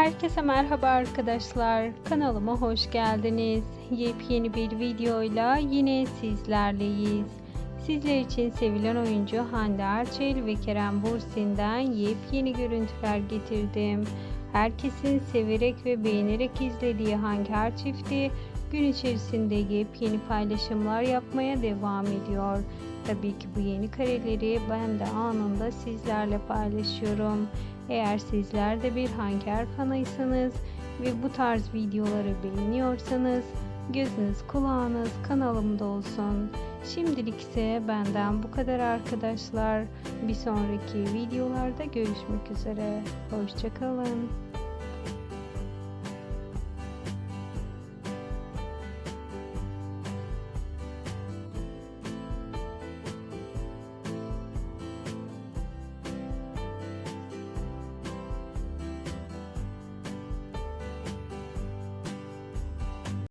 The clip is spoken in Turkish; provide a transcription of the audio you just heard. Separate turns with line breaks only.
Herkese merhaba arkadaşlar. Kanalıma hoş geldiniz. Yepyeni bir videoyla yine sizlerleyiz. Sizler için sevilen oyuncu Hande Erçel ve Kerem Bursin'den yepyeni görüntüler getirdim. Herkesin severek ve beğenerek izlediği Hangi çifti gün içerisinde yepyeni paylaşımlar yapmaya devam ediyor. Tabii ki bu yeni kareleri ben de anında sizlerle paylaşıyorum. Eğer sizler de bir Hanker fanıysanız ve bu tarz videoları beğeniyorsanız gözünüz kulağınız kanalımda olsun. Şimdilik ise benden bu kadar arkadaşlar. Bir sonraki videolarda görüşmek üzere. Hoşçakalın.